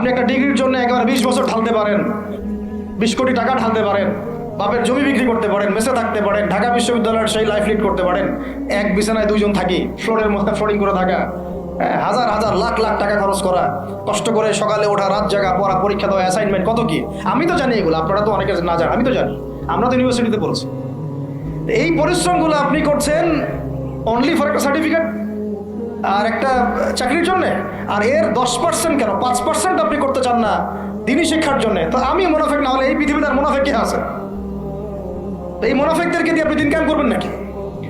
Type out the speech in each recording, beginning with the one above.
আপনি একটা ডিগ্রির জন্য একেবারে বিশ বছর ঢালতে পারেন বিশ কোটি টাকা ঢালতে পারেন বাপের জমি বিক্রি করতে পারেন মেসে থাকতে পারেন ঢাকা বিশ্ববিদ্যালয়ের সেই লাইফ লিড করতে পারেন এক বিছানায় দুইজন থাকি ফ্লোরের মধ্যে ফ্লোরিং করে থাকা হ্যাঁ, হাজার হাজার লাখ লাখ টাকা খরচ করা কষ্ট করে সকালে ওঠা রাত জাগা পড়া পরীক্ষা দেওয়া অ্যাসাইনমেন্ট কত কি? আমি তো জানি এগুলো আপনারা তো অনেকে না জানেন আমি তো জানি আমরা তো ইউনিভার্সিটিতে পড়েছি। এই পরিশ্রমগুলো আপনি করছেন অনলি ফর একটা সার্টিফিকেট আর একটা চাকরির জন্য? আর এর দশ পার্সেন্ট কেন? পাঁচ পার্সেন্ট আপনি করতে চান না দিনই শিক্ষার জন্য। তো আমি মোনাফেক না হলে এই পৃথিবীতে আর মোনাফেক কে আছে? তো এই মোনাফেকদেরকে দিয়ে আপনি দিন কাম করবেন নাকি?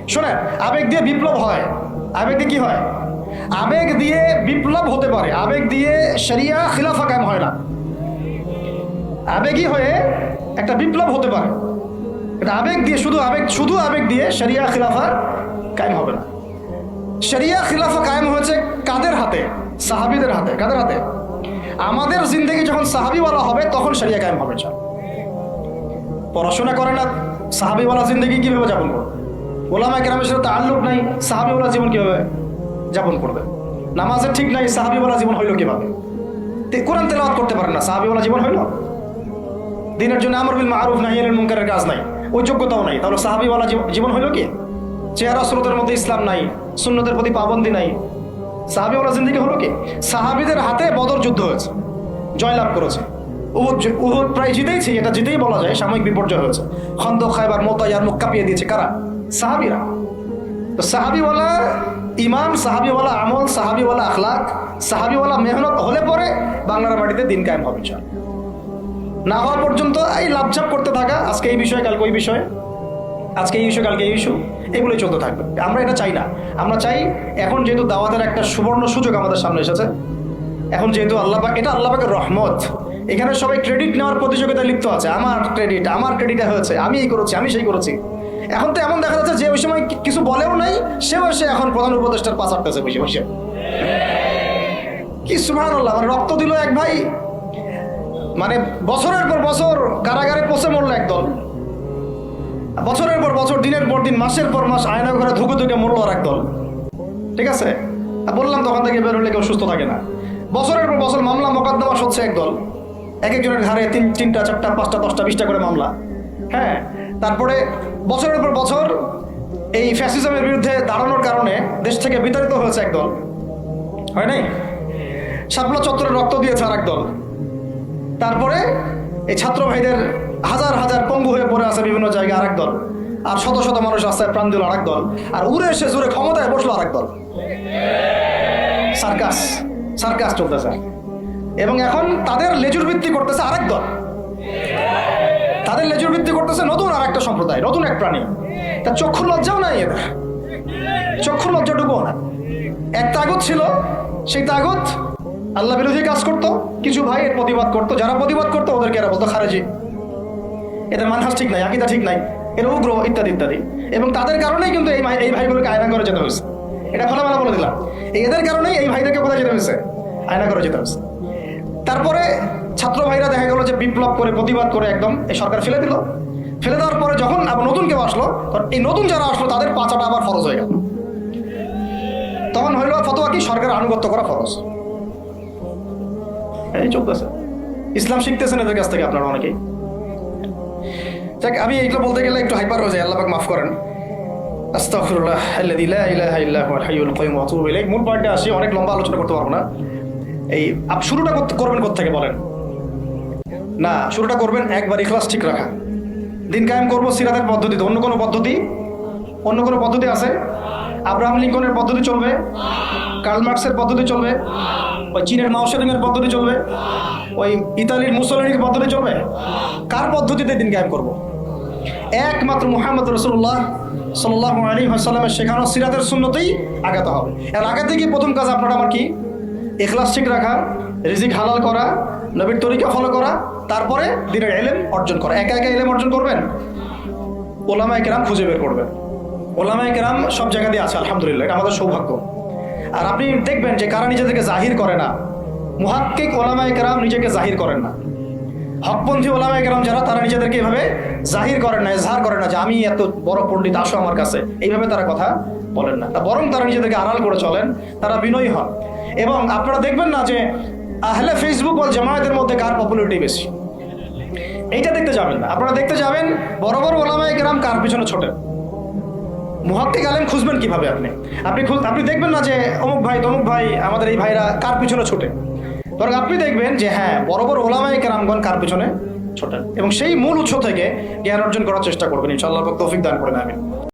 শোনেন, আবেগ দিয়ে বিপ্লব হয়। আবেগ দিয়ে কি হয়? আবেগ দিয়ে বিপ্লব হতে পারে। আবেগ দিয়ে শরিয়া খিলাফা কায়েম হয় না। আবেগই হয়ে একটা বিপ্লব হতে পারে। এটা আবেগ দিয়ে, শুধু আবেগ শুধু আবেগ দিয়ে শরিয়া খিলাফা কায়েম হবে না। শরিয়া খিলাফা কায়েম হয়েছে কাদের হাতে? সাহাবিদের হাতে, কাদের হাতে? আমাদের জিন্দগি যখন সাহাবিওয়ালা হবে, তখন শরিয়া কায়েম হবে পড়াশোনা করে না, সাহাবিওয়ালা জিন্দগি কীভাবে যাপন করবে? ওলামা কেরামের সাথে তাল্লুক নাই, সাহাবিওয়ালা জীবন কীভাবে যাপন করবে? নামাজের ঠিক নাই, সাহাবিওয়ালা জীবন হইল কীভাবে? কোরআন তেলাওয়াত করতে পারেন না, সাহাবিওয়ালা জীবন হইল? দিনের জন্য আমর বিল মারুফ নাই এর মুনকারের কাজ নাই, ওই যোগ্যতাও নাই, তাহলে সাহাবিওয়ালা জীব- জীবন হইল কি? চেহারা স্রোতের মধ্যে ইসলাম নাই সুন্নতের প্রতি পাবন্দি নাই। সাহাবিওয়ালা জিন্দিগি হলো কি? সাহাবিদের হাতে বদর যুদ্ধ হয়েছে, জয়লাভ করেছে। প্রায় জিতেইছে, এটা জিতেই বলা যায়, সাময়িক বিপর্যয় হয়েছে। খন্দ খাইবার মুখ কাঁপিয়ে দিয়েছে, কারা? সাহাবিরা। তো সাহাবিওয়ালা ইমান সাহাবিওয়ালা আমল, সাহাবিওয়ালা আখলাক, সাহাবিওয়ালা মেহনত হলে পরে বাংলার মাটিতে দিন কায়েম হবে না হওয়া পর্যন্ত এই লাভঝাপ করতে থাকা, আজকে এই বিষয়ে, কালকে ওই বিষয়ে। আজকে এই ইস্যু, কালকে এই ইস্যু, এগুলোই চলতে থাকবে। আমরা এটা চাই না। আমরা চাই এখন যেহেতু দাওয়াতের একটা সুবর্ণ সুযোগ আমাদের সামনে এসেছে, এখন যেহেতু আল্লাহ পাক এটা আল্লাহ পাকের রহমত। এখানে সবাই ক্রেডিট নেওয়ার প্রতিযোগিতায় লিপ্ত আছে। আমার ক্রেডিট আমার ক্রেডিটে হয়েছে। আমি এই করেছি, আমি সেই করেছি। এখন তো এমন দেখা যাচ্ছে যে ওই সময় কিছু বলেও নাই, সেও এসে এখন প্রধান উপদেষ্টার পাশ আটতেছে বসে বসে। কি সুমান মানে রক্ত দিল এক ভাই। মানে বছরের পর বছর কারাগারে পচে মরলো একদল। বছরের পর বছর, দিনের পর দিন, মাসের পর মাস আয়না ঘরে ধুকে ধুকে মরলো আর একদল। ঠিক আছে? বললাম তখন থেকে বের হলে কেউ সুস্থ থাকে না। বছরের পর বছর মামলা মোকদ্দমা হচ্ছে একদল। এক একজনের ঘাড়ে তিন, তিনটা, চারটা, পাঁচটা, দশটা, বিশটা করে মামলা। হ্যাঁ তারপরে বছরের পর বছর এই ফ্যাসিজমের বিরুদ্ধে দাঁড়ানোর কারণে দেশ থেকে বিতাড়িত হয়েছে একদল। হয় নাই? শাপলা চত্বরে রক্ত দিয়েছে আর একদল তারপরে এই ছাত্র ভাইদের হাজার হাজার পঙ্গু হয়ে পড়ে আছে বিভিন্ন জায়গায় আরেক দল। আর শত শত মানুষ রাস্তায় প্রাণ দিল আরেক দল। আর উড়ে এসে জুড়ে ক্ষমতায় বসল আরেক দল। সার্কাস সার্কাস চলতেছে। এবং এখন তাদের লেজুর ভিত্তি করতেছে আরেক দল। তাদের লেজুর ভিত্তি করতেছে নতুন আর একটা সম্প্রদায়, নতুন এক প্রাণী। তার চক্ষুর লজ্জাও নাই এদের। চক্ষুর লজ্জাটুকুও না। এক তাগত ছিল, সেই তাগত আল্লাহ বিরোধী কাজ করতো, কিছু ভাই এর প্রতিবাদ করতো, যারা প্রতিবাদ করতো ওদেরকে এরা বলতো খারেজি। এদের মানহাস ঠিক নাই, আকিদা ঠিক নাই, এর উগ্র, ইত্যাদি ইত্যাদি। এবং তাদের কারণেই কিন্তু এই এই ভাইগুলোকে আয়না করে যেতে হয়েছে। এটা খোলামেলা বলে দিলাম। এদের কারণেই এই ভাইদেরকে কোথায় যেতে হয়েছে? আয়না করে যেতে হয়েছে। তারপরে ছাত্র ভাইরা দেখা গেল যে বিপ্লব করে, প্রতিবাদ করে একদম এই সরকার ফেলে দিল। ফেলে দেওয়ার পরে যখন আবার নতুন কেউ আসলো এই নতুন যারা আসলো, তাদের পাচাটা আবার ফরজ হয়ে গেল। তখন হইল ফতোয়া কি? সরকারের আনুগত্য করা ফরজ। এই চলতেছে। ইসলাম শিখতেছেন এদের কাছ থেকে আপনারা অনেকেই। যাক, আমি এইগুলো বলতে গেলে একটু হাইপার হয়ে যায় আল্লাহ মাফ করেন। ইলাইহি। মূল পয়েন্টে আসি, অনেক লম্বা আলোচনা করতে পারব না। এই, আপ শুরুটা করবেন কোত্থেকে বলেন? না, শুরুটা করবেন একবার ইখলাস ঠিক রাখা। দিন কায়েম করব সিরাতের পদ্ধতিতে অন্য কোনো পদ্ধতি? অন্য কোনো পদ্ধতি আছে? আব্রাহাম লিঙ্কনের পদ্ধতি চলবে? কার্ল মার্কসের পদ্ধতি চলবে? ওই চীনের মাওসেদিনের পদ্ধতি চলবে? ওই ইতালির মুসলিনের পদ্ধতি চলবে? কার পদ্ধতিতে দিন কায়েম করব? একমাত্র মুহাম্মদ রসুল্লাহ সাল্লাহ আলী হাসাল্লামের শেখানো সিরাতের শূন্যতেই আগাতে হবে। এর আগে থেকে প্রথম কাজ আপনার আমার কি? এখলাস ঠিক রাখা, রিজিক হালাল করা, নবীর তরিকা ফলো করা, তারপরে দিনের এলেম অর্জন করা। একা একা এলেম অর্জন করবেন? ওলামায় কেরাম খুঁজে বের করবেন। ওলামায় কেরাম সব জায়গা দিয়ে আছে, আলহামদুলিল্লাহ, এটা আমাদের সৌভাগ্য। আর আপনি দেখবেন যে কারা নিজেদেরকে জাহির করে না। মুহাক্কিক ওলামায় কেরাম নিজেকে জাহির করেন না। হকপন্থী ওলামায় কেরাম যারা, তারা নিজেদেরকে এভাবে জাহির করেন না, এজহার করেন না যে আমি এত বড় পণ্ডিত, আসো আমার কাছে। এইভাবে তারা কথা বলেন না। তা বরং তারা নিজেদেরকে আড়াল করে চলেন, তারা বিনয়ী হন। এবং আপনারা দেখবেন না যে আহলে ফেসবুক ওয়াল জামায়াতের মধ্যে কার পপুলারিটি বেশি। এইটা দেখতে যাবেন না। আপনারা দেখতে যাবেন বড় বড় ওলামায় গ্রাম কার পিছনে ছোটেন। মুহাক্কিক আলেম খুঁজবেন কীভাবে আপনি? আপনি আপনি দেখবেন না যে অমুক ভাই, তমুক ভাই, আমাদের এই ভাইরা কার পিছনে ছোটে? বরং আপনি দেখবেন যে হ্যাঁ বড় বড় ওলামায় কেরামগণ কার পিছনে ছোটেন? এবং সেই মূল উৎস থেকে জ্ঞান অর্জন করার চেষ্টা করবেন, ইনশাআল্লাহ তৌফিক দান করেন আমি